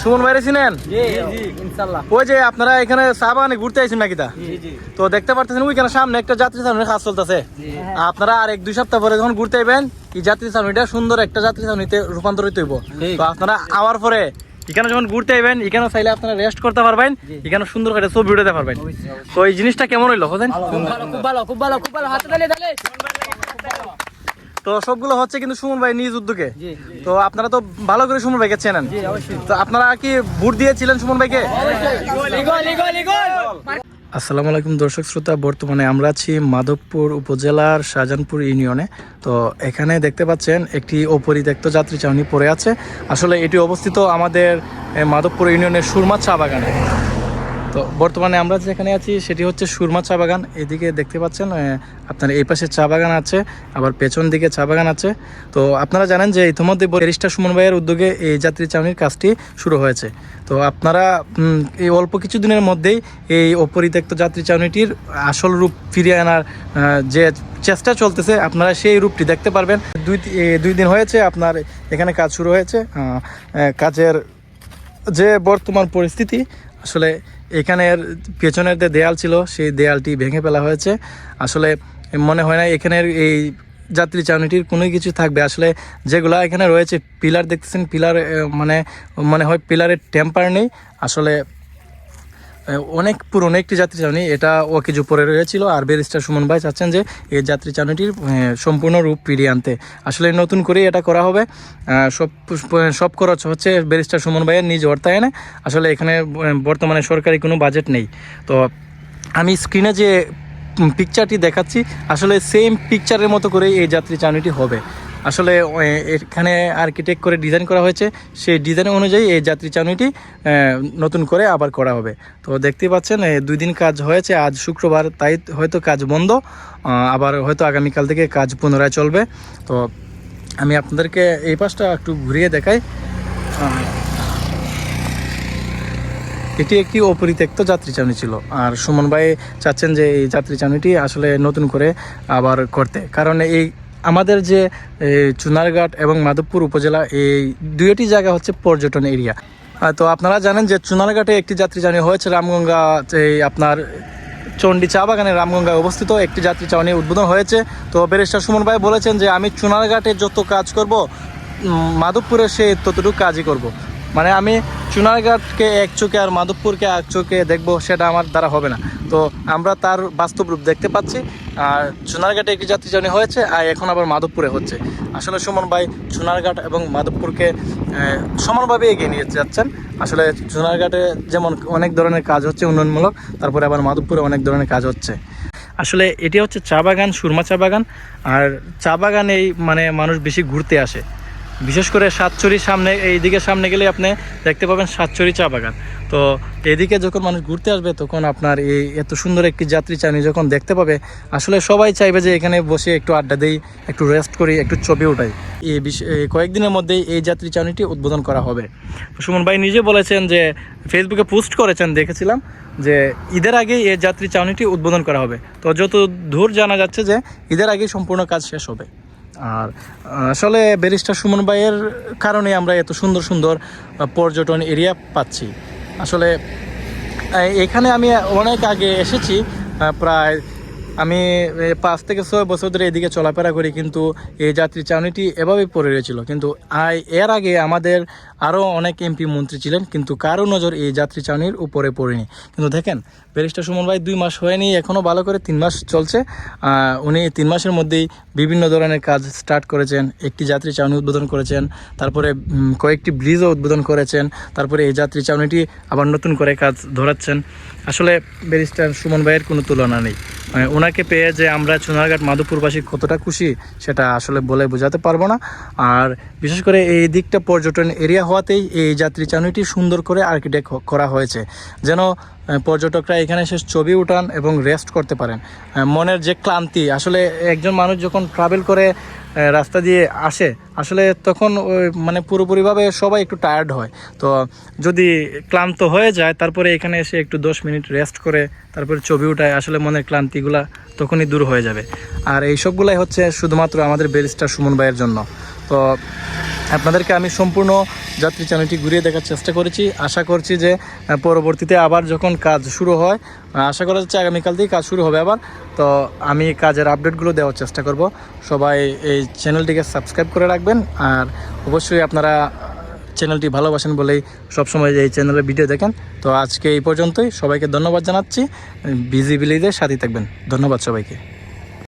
সুমন ভাইরে চিনেন? ওই যে আপনারা এখানে চা বাগানে ঘুরতে আইছেন নাকি তা? তো দেখতে পারতেছেন ওইখানে সামনে একটা যাত্রী ছাউনির কাজ চলতেছে। আপনারা আর এক দুই সপ্তাহ পরে যখন ঘুরতে আইবেন এই যাত্রী ছাউনিটা সুন্দর একটা যাত্রী ছাউনিতে রূপান্তরিত হইব। তো আপনারা আওয়ার পরে এখানে যখন ঘুরতে আইবেন এখানে চাইলে আপনারা রেস্ট করতে পারবেন এখানে সুন্দর করে ছবি উঠাতে পারবেন। তো এই জিনিসটা কেমন হইল খুব ভালো খুব ভালো খুব ভালো খুব ভালো হাতে তালে তালে। তো সবগুলো হচ্ছে কিন্তু সুমন ভাই নিজ উদ্যোগে। তো আপনারা তো ভালো করে সুমন ভাইকে চেনেন। তো আপনারা কি ভোট দিয়েছিলেন সুমন ভাইকে? আসসালামু আলাইকুম দর্শক শ্রোতা বর্তমানে আমরা আছি মাধবপুর উপজেলার শাহজাহানপুর ইউনিয়নে। তো এখানে দেখতে পাচ্ছেন একটি অপরিত্যক্ত যাত্রী চাউনি পড়ে আছে। আসলে এটি অবস্থিত আমাদের মাধবপুর ইউনিয়নের সুরমা চা বাগানে। তো বর্তমানে আমরা যেখানে আছি, সেটি হচ্ছে সুরমা চা বাগান। এদিকে দেখতে পাচ্ছেন আপনার এই পাশে চা বাগান আছে, আবার পেছন দিকে চা বাগান আছে। তো আপনারা জানেন যে ইতিমধ্যে ব্যারিস্টার সুমন ভাইয়ের উদ্যোগে এই যাত্রী চাউনির কাজটি শুরু হয়েছে। তো আপনারা এই অল্প কিছু দিনের মধ্যেই এই অপরিত্যক্ত যাত্রী চাউনিটির আসল রূপ ফিরিয়ে আনার যে চেষ্টা চলতেছে, আপনারা সেই রূপটি দেখতে পারবেন। দুই দুই দিন হয়েছে, আপনার এখানে কাজ শুরু হয়েছে। কাজের যে বর্তমান পরিস্থিতি, আসলে এখানের পেছনের যে দেয়াল ছিল, সেই দেয়ালটি ভেঙে ফেলা হয়েছে। আসলে মনে হয় না এখানের এই যাত্রী চাউনিটির কোনো কিছু থাকবে। আসলে যেগুলো এখানে রয়েছে, পিলার দেখতেছেন, পিলার মানে মনে হয় পিলারের টেম্পার নেই। আসলে অনেক পুরনো একটি যাত্রী চাউনি এটা ওকেজ উপরে রয়েছিল। আর ব্যারিস্টার সুমন ভাই চাচ্ছেন যে এই যাত্রী চাউনিটির সম্পূর্ণ রূপ ফিরিয়ে আনতে। আসলে নতুন করে এটা করা হবে। সব সব খরচ হচ্ছে ব্যারিস্টার সুমন ভাইয়ের নিজ অর্থায়নে। আসলে এখানে বর্তমানে সরকারি কোনো বাজেট নেই। তো আমি স্ক্রিনে যে পিকচারটি দেখাচ্ছি, আসলে সেম পিকচারের মতো করে এই যাত্রী চাউনিটি হবে। আসলে এখানে আর্কিটেক্ট করে ডিজাইন করা হয়েছে। সেই ডিজাইন অনুযায়ী এই যাত্রী চাউনিটি নতুন করে আবার করা হবে। তো দেখতে পাচ্ছেন দুই দিন কাজ হয়েছে। আজ শুক্রবার, তাই হয়তো কাজ বন্ধ। আবার হয়তো আগামীকাল থেকে কাজ পুনরায় চলবে। তো আমি আপনাদেরকে এই পাশটা একটু ঘুরিয়ে দেখাই। এটি একটি অপরিত্যক্ত যাত্রী চাউনি ছিল। আর সুমন ভাই চাচ্ছেন যে এই যাত্রী চাউনিটি আসলে নতুন করে আবার করতে। কারণ এই আমাদের যে চুনারঘাট এবং মাধবপুর উপজেলা, এই দুইটি জায়গা হচ্ছে পর্যটন এরিয়া। তো আপনারা জানেন যে চুনারঘাটে একটি যাত্রী চাউনি হয়েছে রামগঙ্গা এই আপনার চণ্ডী চা বাগানে রামগঙ্গায় অবস্থিত। একটি যাত্রী চাউনি উদ্বোধন হয়েছে। তো ব্যারিস্টার সুমন ভাই বলেছেন যে, আমি চুনারঘাটে যত কাজ করব মাধবপুরে সে ততটুকু কাজই করব। মানে আমি চুনারঘাটকে এক চোখে আর মাধবপুরকে এক চোখে দেখব, সেটা আমার দ্বারা হবে না। তো আমরা তার বাস্তব রূপ দেখতে পাচ্ছি। আর চুনারঘাটে একটি যাত্রী চাউনি হয়েছে, আর এখন আবার মাধবপুরে হচ্ছে। আসলে সুমন ভাই চুনারঘাট এবং মাধবপুরকে সমানভাবে এগিয়ে নিয়ে যাচ্ছেন। আসলে চুনারঘাটে যেমন অনেক ধরনের কাজ হচ্ছে উন্নয়নমূলক, তারপরে আবার মাধবপুরে অনেক ধরনের কাজ হচ্ছে। আসলে এটি হচ্ছে চা বাগান, সুরমা চা বাগান। আর চা বাগানেই মানে মানুষ বেশি ঘুরতে আসে। বিশেষ করে সাতচুরির সামনে এই দিকে সামনে গেলে আপনি দেখতে পাবেন সাতচুরি চা বাগান। তো এদিকে যখন মানুষ ঘুরতে আসবে, তখন আপনার এই এত সুন্দর একটি যাত্রী চাউনি যখন দেখতে পাবে, আসলে সবাই চাইবে যে এখানে বসে একটু আড্ডা দেই, একটু রেস্ট করি, একটু ছবি উঠাই। এই কয়েকদিনের মধ্যেই এই যাত্রী চাউনিটি উদ্বোধন করা হবে। সুমন ভাই নিজে বলেছেন যে ফেসবুকে পোস্ট করেছেন, দেখেছিলাম, যে ঈদের আগে এই যাত্রী চাউনিটি উদ্বোধন করা হবে। তো যত দূর জানা যাচ্ছে যে ঈদের আগেই সম্পূর্ণ কাজ শেষ হবে। আর আসলে ব্যারিস্টার সুমন ভাইয়ের কারণে আমরা এত সুন্দর সুন্দর পর্যটন এরিয়া পাচ্ছি। আসলে এখানে আমি অনেক আগে এসেছি প্রায় আমি পাঁচ থেকে ছয় বছর ধরে এদিকে চলাফেরা করি, কিন্তু এই যাত্রী চাউনিটি এভাবেই পড়ে রয়েছিল। কিন্তু আই- এর আগে আমাদের আরও অনেক এমপি মন্ত্রী ছিলেন, কিন্তু কারও নজর এই যাত্রী চাউনির উপরে পড়েনি। কিন্তু দেখেন, ব্যারিস্টার সুমন ভাই দুই মাস হয়নি, এখনও ভালো করে তিন মাস চলছে। উনি তিন মাসের মধ্যেই বিভিন্ন ধরনের কাজ স্টার্ট করেছেন, একটি যাত্রী চাউনি উদ্বোধন করেছেন, তারপরে কয়েকটি ব্রিজও উদ্বোধন করেছেন, তারপরে এই যাত্রী চাউনিটি আবার নতুন করে কাজ ধরাচ্ছেন। আসলে ব্যারিস্টার সুমন ভাইয়ের কোনো তুলনা নেই। মানে ওনাকে পেয়ে যে আমরা চুনারঘাট মাধবপুরবাসী কতটা খুশি, সেটা আসলে বলে বোঝাতে পারব না। আর বিশেষ করে এই দিকটা পর্যটন এরিয়া হওয়াতেই এই যাত্রী চানুইটি সুন্দর করে আর্কিটেক্ট করা হয়েছে। যেন পর্যটকরা এখানে এসে ছবি উঠান এবং রেস্ট করতে পারেন। মনের যে ক্লান্তি, আসলে একজন মানুষ যখন ট্রাভেল করে রাস্তা দিয়ে আসে আসলে তখন মানে পুরোপুরিভাবে সবাই একটু টায়ার্ড হয়। তো যদি ক্লান্ত হয়ে যায়, তারপরে এখানে এসে একটু দশ মিনিট রেস্ট করে, তারপরে ছবি উঠায়, আসলে মনের ক্লান্তিগুলা তখনই দূর হয়ে যাবে। আর এই সবগুলাই হচ্ছে শুধুমাত্র আমাদের ব্যারিস্টার সুমন ভাইয়ের জন্য। তো আপনাদেরকে আমি সম্পূর্ণ যাত্রী চ্যানেলটি ঘুরিয়ে দেখার চেষ্টা করেছি। আশা করছি যে পরবর্তীতে আবার যখন কাজ শুরু হয় আশা করা যাচ্ছে আগামীকাল থেকে কাজ শুরু হবে আবার। তো আমি কাজের আপডেটগুলো দেওয়ার চেষ্টা করব। সবাই এই চ্যানেলটিকে সাবস্ক্রাইব করে রাখবেন। আর অবশ্যই আপনারা চ্যানেলটি ভালোবাসেন বলেই সবসময় এই চ্যানেলে ভিডিও দেখেন। তো আজকে এই পর্যন্তই। সবাইকে ধন্যবাদ জানাচ্ছি। বিজি বিলিদের সাথে থাকবেন। ধন্যবাদ সবাইকে।